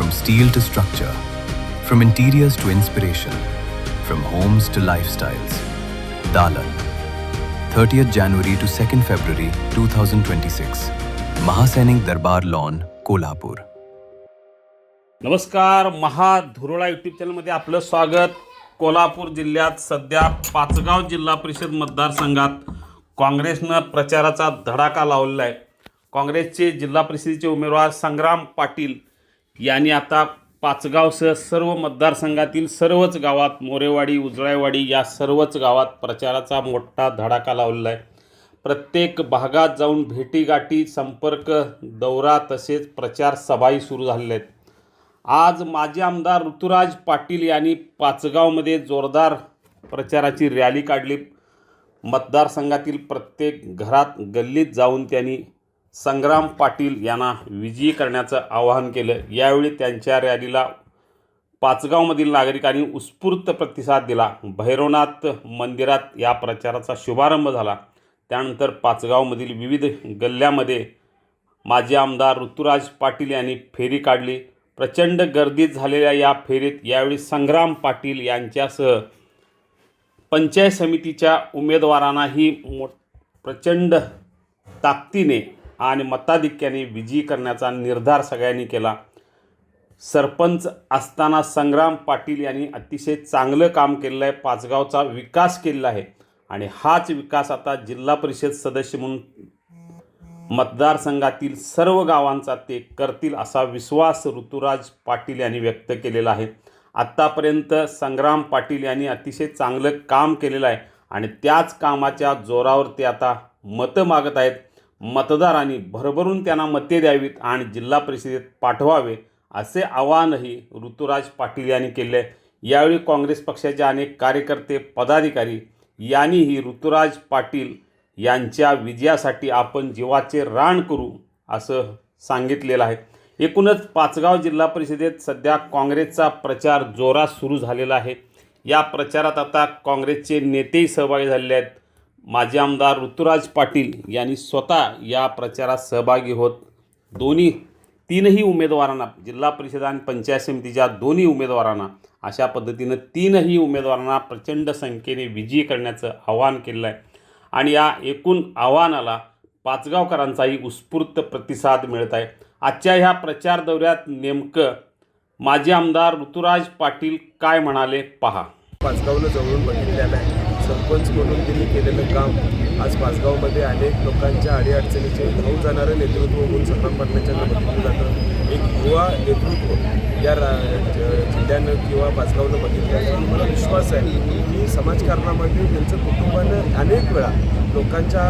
From steel to structure, from interiors to inspiration, from homes to lifestyles. Dalan, 30th January to 2nd February 2026. Mahasainik Darbar Lawn, Kolhapur. नमस्कार महाधुरळा YouTube चॅनलमध्ये आपलं स्वागत कोल्हापूर जिल्ह्यात सध्या पाचगाव जिल्हा परिषद मतदारसंघात काँग्रेसनं प्रचाराचा धडाका लावलेला आहे काँग्रेसचे जिल्हा परिषदेचे उमेदवार संग्राम पाटील यांनी आता पाचगावसह सर्व मतदारसंघातील सर्वच गावात मोरेवाडी उजळाईवाडी या सर्वच गावात प्रचाराचा मोठा धडाका लावलेला आहे. प्रत्येक भागात जाऊन भेटीगाठी संपर्क दौरा तसेच प्रचार सभाही सुरू झालेल्या आहेत. आज माजी आमदार ऋतुराज पाटील यांनी पाचगावमध्ये जोरदार प्रचाराची रॅली काढली. मतदारसंघातील प्रत्येक घरात गल्लीत जाऊन त्यांनी संग्राम पाटील यांना विजयी करण्याचं आवाहन केलं. यावेळी त्यांच्या रॅलीला पाचगावमधील नागरिकांनी उत्स्फूर्त प्रतिसाद दिला. भैरवनाथ मंदिरात या प्रचाराचा शुभारंभ झाला. त्यानंतर पाचगावमधील विविध गल्ल्यामध्ये माजी आमदार ऋतुराज पाटील यांनी फेरी काढली. प्रचंड गर्दीत झालेल्या या फेरीत यावेळी संग्राम पाटील यांच्यासह पंचायत समितीच्या उमेदवारांनाही मो प्रचंड ताकदीने आणि मताधिक्याने विजयी करण्याचा निर्धार सगळ्यांनी केला. सरपंच असताना संग्राम पाटील यांनी अतिशय चांगलं काम केलेलं आहे पाचगावचा विकास केलेला आहे आणि हाच विकास आता जिल्हा परिषद सदस्य म्हणून मतदारसंघातील सर्व गावांचा ते करतील असा विश्वास ऋतुराज पाटील यांनी व्यक्त केलेला आहे. आत्तापर्यंत संग्राम पाटील यांनी अतिशय चांगलं काम केलेलं आहे आणि त्याच कामाच्या जोरावर ते आता मतं मागत आहेत. मतदारांनी भरभरून त्यांना मते द्यावीत आणि जिल्हा परिषदेत पाठवावे असे आवाहनही ऋतुराज पाटील यांनी केले. आहे यावेळी काँग्रेस पक्षाचे अनेक कार्यकर्ते पदाधिकारी यांनीही ऋतुराज पाटील यांच्या विजयासाठी आपण जीवाचे रान करू असं सांगितलेलं आहे. एकूणच पाचगाव जिल्हा परिषदेत सध्या काँग्रेसचा प्रचार जोरात सुरू झालेला आहे. या प्रचारात आता काँग्रेसचे नेतेही सहभागी झालेले आहेत. माजी आमदार ऋतुराज पाटील यांनी स्वतः या प्रचारात सहभागी होत दोन्ही तीनही उमेदवारांना जिल्हा परिषद आणि पंचायत समितीच्या दोन्ही उमेदवारांना अशा पद्धतीनं तीनही उमेदवारांना प्रचंड संख्येने विजयी करण्याचं आवाहन केलेलं आहे आणि या एकूण आव्हानाला पाचगावकरांचाही उत्स्फूर्त प्रतिसाद मिळत आहे आजच्या ह्या प्रचार दौऱ्यात नेमकं माजी आमदार ऋतुराज पाटील काय म्हणाले? पहा. पाचगावला जवळून बघितलेलं आहे. सरपंच म्हणून त्यांनी केलेलं काम आज पाचगावमध्ये अनेक लोकांच्या अडीअडचणीचे धावून जाणारं नेतृत्व होऊन संग्राम पाटलांच्या जातं. एक युवा नेतृत्व या रा जिल्ह्यानं किंवा पाचगावनं बघितलं आहे. मला विश्वास आहे की समाजकारणामध्ये त्यांचं कुटुंबानं अनेक वेळा लोकांच्या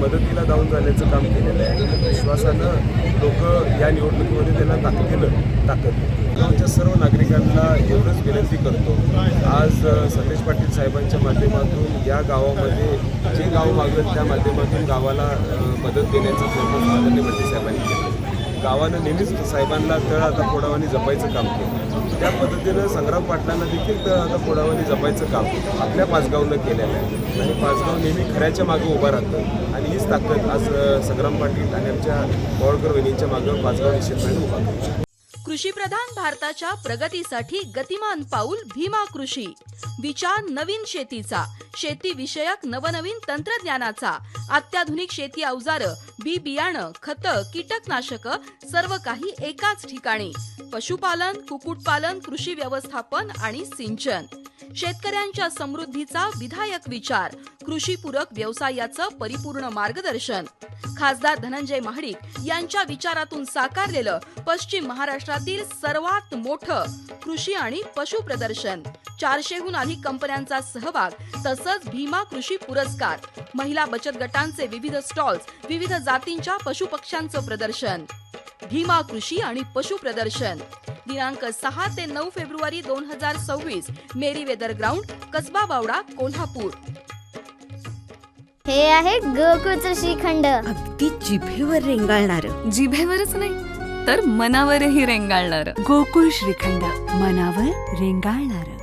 मदतीला जाऊन जाण्याचं काम केलेलं आहे. विश्वासानं लोक या निवडणुकीमध्ये त्यांना ताकदीनं ताकद गावच्या सर्व नागरिकांना एवढंच विनंती करतो. आज सतेज पाटील साहेबांच्या माध्यमातून या गावामध्ये जे गाव मागत त्या माध्यमातून गावाला मदत देण्याचं प्रयत्न म्हणजे साहेबांनी केलं. गावानं नेहमीच साहेबांना तळ आता फोडावानी जपायचं काम केलं. त्या पद्धतीनं संग्राम पाटलांना देखील तळ आता फोडावानी जपायचं काम आपल्या पाचगावनं केलेलं आहे. आणि पाचगाव नेहमी खऱ्याच्या मागं उभं राहतं. आणि हीच ताकद आज संग्राम पाटील आणि आमच्या पवाळकर वहिनींच्या मागं पाचगाव निश्चितपणे उभा करतो कृषीप्रधान भारताच्या प्रगतीसाठी गतिमान पाऊल भीमा कृषी. विचार नवीन शेतीचा शेती विषयक नवनवीन तंत्रज्ञानाचा अत्याधुनिक शेती अवजारं बी बियाणं खतं कीटकनाशक सर्व काही एकाच ठिकाणी. पशुपालन कुक्कुटपालन कृषी व्यवस्थापन आणि सिंचन. शेतकऱ्यांच्या समृद्धीचा विधायक विचार कृषीपूरक व्यवसायाचं परिपूर्ण मार्गदर्शन. खासदार धनंजय महाडिक यांच्या विचारातून साकारलेलं पश्चिम महाराष्ट्रातील सर्वात मोठं कृषी आणि पशु प्रदर्शन. चारशेहून अधिक कंपन्यांचा सहभाग तसंच भीमा कृषी पुरस्कार. महिला बचत गटांचे विविध स्टॉल्स विविध जातींच्या पशुपक्ष्यांचं प्रदर्शन. भीमा कृषी आणि पशु प्रदर्शन. दिनांक सहा ते नऊ फेब्रुवारी दोन हजार सव्वीस. Merry Weather ground Kasba Bawada Kolhapur. हे आहे गोकुळचं श्रीखंड. अगदी जिभेवर रेंगाळणार. जिभेवरच नाही तर मनावरही रेंगाळणार. गोकुळ श्रीखंड मनावर रेंगाळणार.